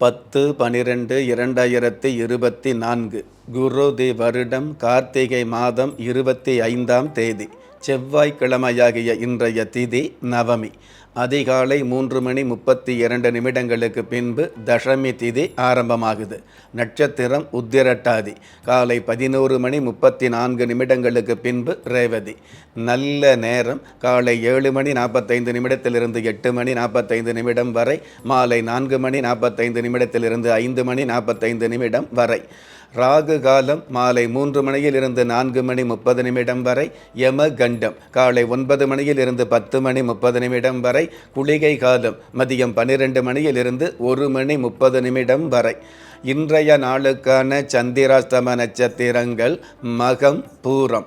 பத்து பனிரெண்டு இரண்டாயிரத்தி இருபத்தி நான்கு குரு தி வருடம் கார்த்திகை மாதம் இருபத்தி ஐந்தாம் தேதி செவ்வாய்க்கிழமையாகிய இன்றைய திதி நவமி. அதிகாலை மூன்று மணி முப்பத்தி இரண்டு நிமிடங்களுக்கு பின்பு தசமி திதி ஆரம்பமாகுது. நட்சத்திரம் உத்திரட்டாதி. காலை பதினோரு மணி முப்பத்தி நான்கு நிமிடங்களுக்கு பின்பு ரேவதி. நல்ல நேரம். காலை ஏழு மணி நாற்பத்தைந்து நிமிடத்திலிருந்து எட்டு மணி நாற்பத்தைந்து நிமிடம் வரை. மாலை நான்கு மணி நாற்பத்தைந்து நிமிடத்திலிருந்து ஐந்து மணி நாற்பத்தைந்து நிமிடம் வரை. ராகு காலம் மாலை மூன்று மணியில் இருந்து நான்கு மணி முப்பது நிமிடம் வரை யம கண்டம் காலை ஒன்பது மணியில் இருந்து பத்து மணி முப்பது நிமிடம் வரை குளிகை காலம். மதியம் பன்னிரெண்டு மணியில் இருந்து ஒரு மணி முப்பது நிமிடம் வரை. இன்றைய நாளுக்கான சந்திராஸ்தம நட்சத்திரங்கள் மகம் பூரம்.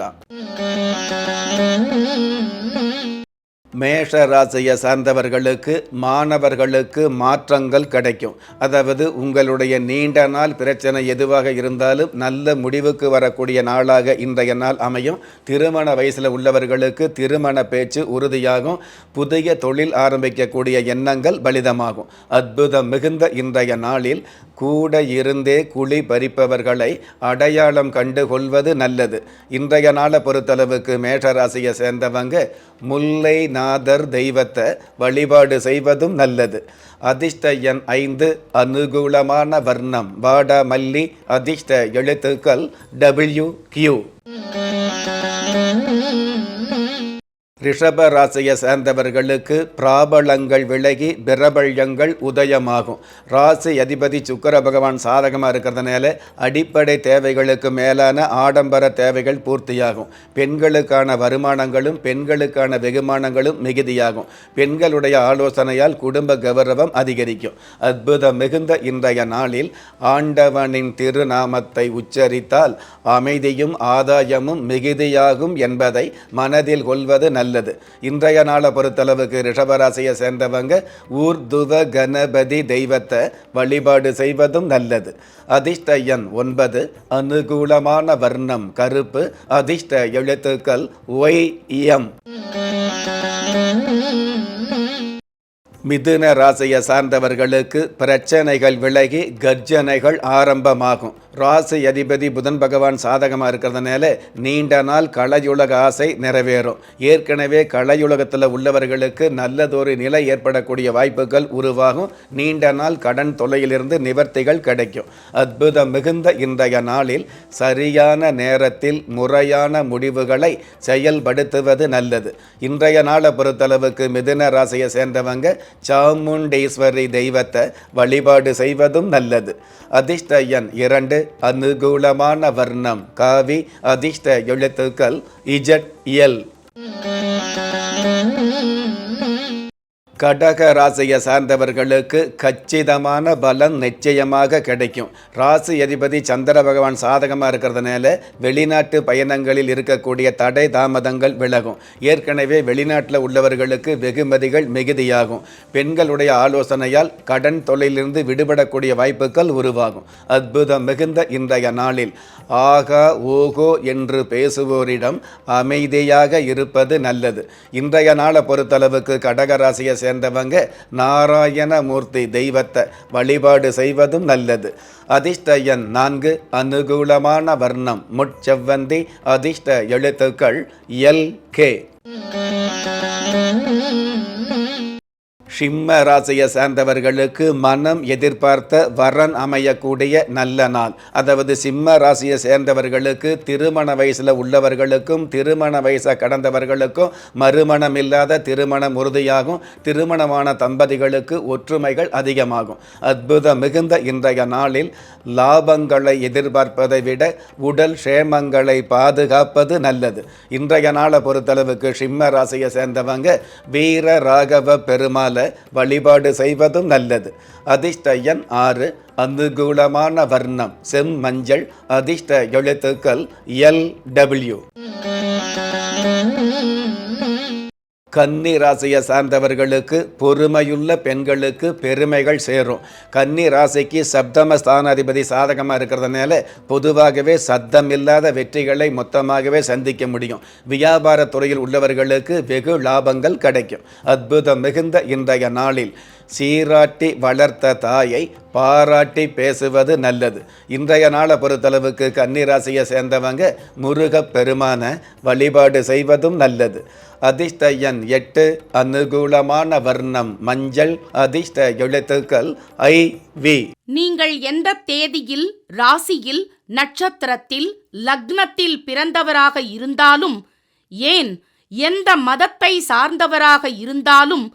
Vâng ta'ala மேஷ ராசியை சார்ந்தவர்களுக்கு மாணவர்களுக்கு மாற்றங்கள் கிடைக்கும். அதாவது உங்களுடைய நீண்ட நாள் பிரச்சனை எதுவாக இருந்தாலும் நல்ல முடிவுக்கு வரக்கூடிய நாளாக இன்றைய நாள் அமையும். திருமண வயசில் உள்ளவர்களுக்கு திருமண பேச்சு உறுதியாகும். புதிய தொழில் ஆரம்பிக்கக்கூடிய எண்ணங்கள் பலிதமாகும். அற்புதம் மிகுந்த இன்றைய நாளில் கூட இருந்தே குழி பறிப்பவர்களை அடையாளம் கண்டு கொள்வது நல்லது. இன்றைய நாளை பொறுத்தளவுக்கு மேஷராசியை சேர்ந்தவங்க முல்லை நாதர் தெய்வத்தை வழிபாடு செய்வதும் நல்லது. அதிர்ஷ்ட எண் ஐந்து அனுகூலமான வர்ணம். வாடா மல்லி அதிர்ஷ்ட எழுத்துக்கள் டபிள்யூ கியூ ரிஷப ராசியை சேர்ந்தவர்களுக்கு பிராபலங்கள் விலகி பிரபல்யங்கள் உதயமாகும். ராசி அதிபதி சுக்கர பகவான் சாதகமாக இருக்கிறதுனால அடிப்படை தேவைகளுக்கு மேலான ஆடம்பர தேவைகள் பூர்த்தியாகும். பெண்களுக்கான வருமானங்களும் பெண்களுக்கான வெகுமானங்களும் மிகுதியாகும். பெண்களுடைய ஆலோசனையால் குடும்ப கௌரவம் அதிகரிக்கும். அற்புதம் மிகுந்த இன்றைய நாளில் ஆண்டவனின் திருநாமத்தை உச்சரித்தால் அமைதியும் ஆதாயமும் மிகுதியாகும் என்பதை மனதில் கொள்வது நல்லது. நல்லது இன்றைய நாளை பொறுத்தளவுக்கு ரிஷபராசியை சேர்ந்தவங்க ஊர்துவ கணபதி தெய்வத்தை வழிபாடு செய்வதும் நல்லது. அதிர்ஷ்டயன் ஒன்பது அனுகூலமான வர்ணம் கருப்பு அதிர்ஷ்ட எழுத்துக்கள் ஒய் எம். மிதுன ராசியை சார்ந்தவர்களுக்கு பிரச்சனைகள் விலகி கர்ஜனைகள் ஆரம்பமாகும். ராசி அதிபதி புதன் பகவான் சாதகமாக இருக்கிறதுனால நீண்ட நாள் கலையுலக ஆசை நிறைவேறும். ஏற்கனவே கலையுலகத்தில் உள்ளவர்களுக்கு நல்லதொரு நிலை ஏற்படக்கூடிய வாய்ப்புகள் உருவாகும். நீண்ட நாள் கடன் தொல்லையிலிருந்து நிவர்த்திகள் கிடைக்கும். அற்புதம் மிகுந்த இன்றைய நாளில் சரியான நேரத்தில் முறையான முடிவுகளை செயல்படுத்துவது நல்லது. இன்றைய நாளை பொறுத்தளவுக்கு மிதுன ராசியை சேர்ந்தவங்க சாமுண்டேஸ்வரி தெய்வத்தை வழிபாடு செய்வதும் நல்லது. அதிர்ஷ்ட எண் இரண்டு அனுகூலமான வர்ணம். காவி அதிர்ஷ்ட எழுத்துக்கள் இஜட் எல் கடக ராசியை சார்ந்தவர்களுக்கு கச்சிதமான பலம் நிச்சயமாக கிடைக்கும். ராசி அதிபதி சந்திர பகவான் சாதகமாக இருக்கிறதுனால வெளிநாட்டு பயணங்களில் இருக்கக்கூடிய தடை தாமதங்கள் விலகும். ஏற்கனவே வெளிநாட்டில் உள்ளவர்களுக்கு வெகுமதிகள் மிகுதியாகும். பெண்களுடைய ஆலோசனையால் கடன் தொழிலிருந்து விடுபடக்கூடிய வாய்ப்புகள் உருவாகும். அற்புதம் மிகுந்த இன்றைய நாளில். ஆகா ஓகோ என்று பேசுவோரிடம் அமைதியாக இருப்பது நல்லது. இன்றைய நாளை பொறுத்தளவுக்கு கடக ராசியை சேர்ந்தவங்க நாராயணமூர்த்தி தெய்வத்தை வழிபாடு செய்வதும் நல்லது. அதிர்ஷ்ட எண் நான்கு அனுகூலமான வர்ணம் முட்செவ்வந்தி அதிர்ஷ்ட எழுத்துக்கள் எல் கே. சிம்ம ராசியை சேர்ந்தவர்களுக்கு மனம் எதிர்பார்த்த வரன் அமையக்கூடிய நல்ல நாள். அதாவது சிம்ம ராசியை சேர்ந்தவர்களுக்கு திருமண வயசில் உள்ளவர்களுக்கும் திருமண வயசை கடந்தவர்களுக்கும் மறுமணம் இல்லாத திருமணம் உறுதியாகும் திருமணமான தம்பதிகளுக்கு ஒற்றுமைகள் அதிகமாகும். அற்புதம் மிகுந்த இன்றைய நாளில் லாபங்களை எதிர்பார்ப்பதை விட உடல் சேமங்களை பாதுகாப்பது நல்லது. இன்றைய நாளை பொறுத்தளவுக்கு சிம்ம ராசியை சேர்ந்தவங்க வீர ராகவ பெருமாள் வழிபாடு செய்வதும் நல்லது. அதிர்ஷ்டயன் ஆறு அனுகூலமான வர்ணம் செம்மஞ்சள் அதிர்ஷ்ட எழுத்துக்கள் எல் டபிள்யூ. கன்னி ராசியை சார்ந்தவர்களுக்கு பொறுமையுள்ள பெண்களுக்கு பெருமைகள் சேரும். கன்னி ராசிக்கு சப்தம ஸ்தானாதிபதி சாதகமாக இருக்கிறதுனால பொதுவாகவே சத்தம் இல்லாத வெற்றிகளை மொத்தமாகவே சந்திக்க முடியும். வியாபார துறையில் உள்ளவர்களுக்கு வெகு லாபங்கள் கிடைக்கும். அற்புதம் மிகுந்த இன்றைய நாளில் சீராட்டி வளர்த்த தாயை பாராட்டி பேசுவது நல்லது. இன்றைய நாளை பொறுத்தளவுக்கு கன்னிராசியை சேர்ந்தவங்க முருகப் பெருமான வழிபாடு செய்வதும் நல்லது. அதிர்ஷ்ட எண் எட்டு அனுகூலமான வர்ணம் மஞ்சள் அதிர்ஷ்ட எழுத்துக்கள் ஐ வி. நீங்கள் எந்த தேதியில் ராசியில் நட்சத்திரத்தில் லக்னத்தில் பிறந்தவராக இருந்தாலும் ஏன் எந்த மதத்தை சார்ந்தவராக இருந்தாலும்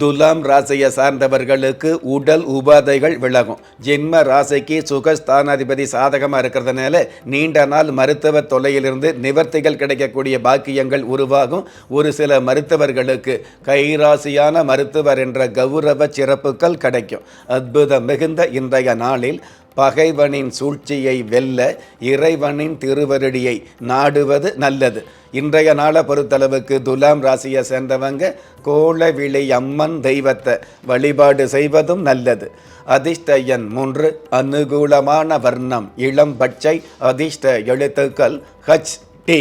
துலாம் ராசியை சார்ந்தவர்களுக்கு உடல் உபாதைகள் விலகும். ஜென்ம ராசிக்கு சுகஸ்தானாதிபதி சாதகமாக இருக்கிறதுனால நீண்ட நாள் மருத்துவ தொல்லையிலிருந்து நிவர்த்திகள் கிடைக்கக்கூடிய பாக்கியங்கள் உருவாகும். ஒரு சில மருத்துவர்களுக்கு கைராசியான மருத்துவர் என்ற கௌரவ சிறப்புகள் கிடைக்கும். அற்புதம் மிகுந்த இன்றைய நாளில் பகைவனின் சூழ்ச்சியை வெல்ல இறைவனின் திருவருடியை நாடுவது நல்லது. இன்றைய நாளை பொறுத்தளவுக்கு துலாம் ராசியை சேர்ந்தவங்க கோலவிளை அம்மன் தெய்வத்தை வழிபாடு செய்வதும் நல்லது. அதிர்ஷ்ட எண் மூன்று அனுகூலமான வர்ணம் இளம் பச்சை அதிர்ஷ்ட எழுத்துக்கள் ஹச் டி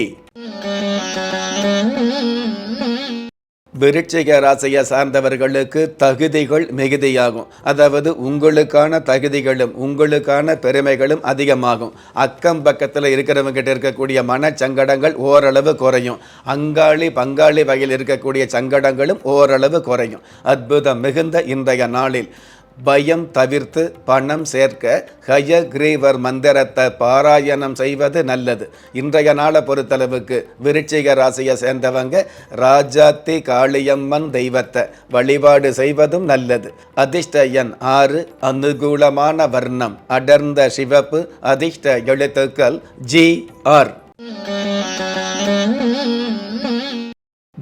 விருட்சிக ராசியை சார்ந்தவர்களுக்கு தகுதிகள் மிகுதியாகும். அதாவது உங்களுக்கான தகுதிகளும் உங்களுக்கான பெருமைகளும் அதிகமாகும். அக்கம் பக்கத்தில் இருக்கிறவங்ககிட்ட இருக்கக்கூடிய மனச்சங்கடங்கள் ஓரளவு குறையும். அங்காளி பங்காளி வகையில் இருக்கக்கூடிய சங்கடங்களும் ஓரளவு குறையும். அற்புதம் மிகுந்த இன்றைய நாளில். பயம் தவிர்த்து பணம் சேர்க்க ஹயக்ரீவர் மந்திரத்தை பாராயணம் செய்வது நல்லது. இன்றைய நாளை பொறுத்தளவுக்கு விருச்சிக ராசியை சேர்ந்தவங்க ராஜாத்தி காளியம்மன் தெய்வத்தை வழிபாடு செய்வதும் நல்லது. அதிர்ஷ்ட எண் ஆறு அனுகூலமான வர்ணம் அடர்ந்த சிவப்பு அதிர்ஷ்ட எழுத்துக்கள் ஜி ஆர்.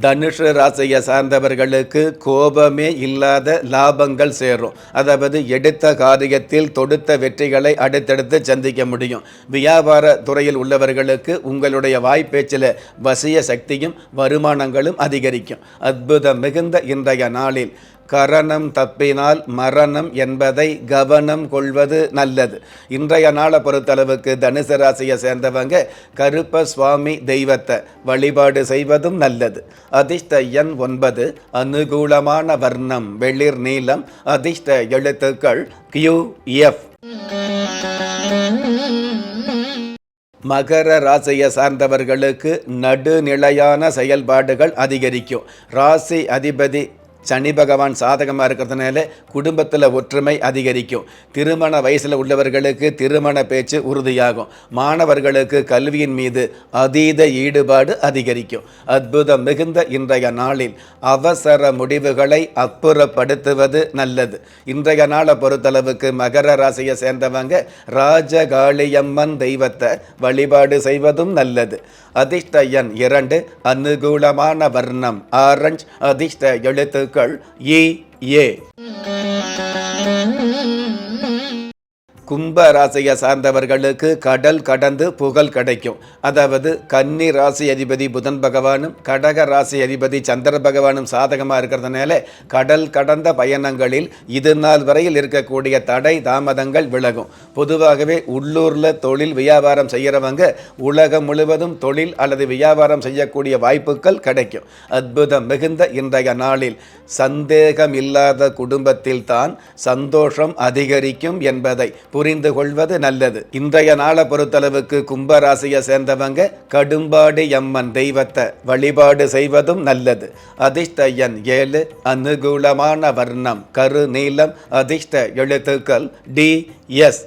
தனுஷு ராசியை சார்ந்தவர்களுக்கு கோபமே இல்லாத லாபங்கள் சேரும். அதாவது எடுத்த காரியத்தில் தொடுத்த வெற்றிகளை அடுத்தடுத்து சந்திக்க முடியும். வியாபார துறையில் உள்ளவர்களுக்கு உங்களுடைய வாய்ப்பேச்சில் வசிய சக்தியும் வருமானங்களும் அதிகரிக்கும். அற்புதம் மிகுந்த இன்றைய நாளில் கரணம் தப்பினால் மரணம் என்பதை கவனம் கொள்வது நல்லது. இன்றைய நாளை பொறுத்தளவுக்கு தனுசு ராசியை சேர்ந்தவங்க கருப்ப சுவாமி தெய்வத்தை வழிபாடு செய்வதும் நல்லது. அதிர்ஷ்ட எண் ஒன்பது அனுகூலமான வர்ணம் வெளிர் நீளம் அதிர்ஷ்ட எழுத்துக்கள் கியூ எஃப் மகர ராசியை சார்ந்தவர்களுக்கு நடுநிலையான செயல்பாடுகள் அதிகரிக்கும். ராசி அதிபதி சனி பகவான் சாதகமாக இருக்கிறதுனால குடும்பத்தில் ஒற்றுமை அதிகரிக்கும். திருமண வயசில் உள்ளவர்களுக்கு திருமண பேச்சு உறுதியாகும். மாணவர்களுக்கு கல்வியின் மீது அதீத ஈடுபாடு அதிகரிக்கும். அற்புதம் மிகுந்த இன்றைய நாளில் அவசர முடிவுகளை அப்புறப்படுத்துவது நல்லது. இன்றைய நாளை பொறுத்தளவுக்கு மகர ராசியை சேர்ந்தவங்க ராஜகாளியம்மன் தெய்வத்தை வழிபாடு செய்வதும் நல்லது. அதிர்ஷ்ட எண் இரண்டு அனுகூலமான வர்ணம். ஆரஞ்ச் அதிர்ஷ்ட எழுத்துக்கள் இ ஏ. கும்ப ராசியை சார்ந்தவர்களுக்கு கடல் கடந்து புகழ் கிடைக்கும். அதாவது கன்னி ராசி அதிபதி புதன் பகவானும் கடக ராசி அதிபதி சந்திர பகவானும் சாதகமாக இருக்கிறதுனால கடல் கடந்த பயணங்களில் இது நாள் வரையில் இருக்கக்கூடிய தடை தாமதங்கள் விலகும். பொதுவாகவே உள்ளூரில் தொழில் வியாபாரம் செய்கிறவங்க உலகம் முழுவதும் தொழில் அல்லது வியாபாரம் செய்யக்கூடிய வாய்ப்புகள் கிடைக்கும். அற்புதம் மிகுந்த இன்றைய நாளில் சந்தேகம் இல்லாத குடும்பத்தில் தான் சந்தோஷம் அதிகரிக்கும் என்பதை புரிந்து கொள்வது நல்லது. இன்றைய நாளை பொறுத்தளவுக்கு கும்பராசியை சேர்ந்தவங்க கடும்பாடி அம்மன் தெய்வத்தை வழிபாடு செய்வதும் நல்லது. அதிர்ஷ்ட எண் ஏழு அனுகூலமான வர்ணம் கரு நீளம் அதிர்ஷ்ட எழுத்துக்கள் டி எஸ்.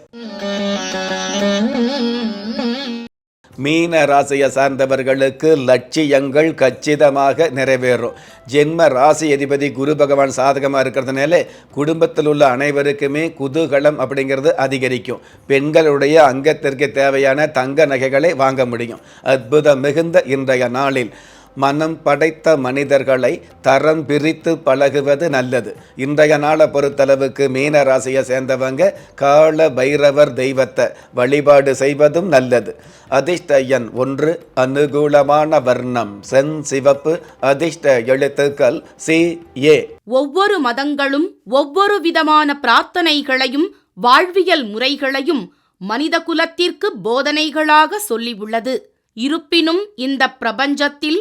மீன ராசியை சார்ந்தவர்களுக்கு லட்சியங்கள் கச்சிதமாக நிறைவேறும். ஜென்ம ராசி அதிபதி குரு பகவான் சாதகமாக இருக்கிறதுனால குடும்பத்தில் உள்ள அனைவருக்குமே குதூகலம் அப்படிங்கிறது அதிகரிக்கும். பெண்களுடைய அங்கத்திற்கு தேவையான தங்க நகைகளை வாங்க முடியும். அற்புதம் மிகுந்த இன்றைய நாளில். மனம் படைத்த மனிதர்களை தரம் பிரித்து பழகுவது நல்லது. இன்றைய நாளை பொறுத்தளவுக்கு மீன ராசியை சேர்ந்தவங்க கால பைரவர் தெய்வத்தை வழிபாடு செய்வதும் நல்லது. அதிர்ஷ்ட எண் ஒன்று அனுகூலமான வர்ணம். சென் சிவப்பு. அதிர்ஷ்ட எழுத்துக்கள் சி ஏ. ஒவ்வொரு மதங்களும் ஒவ்வொரு விதமான பிரார்த்தனைகளையும் வாழ்வியல் முறைகளையும் மனித குலத்திற்கு போதனைகளாக சொல்லியுள்ளது இருப்பினும் இந்த பிரபஞ்சத்தில்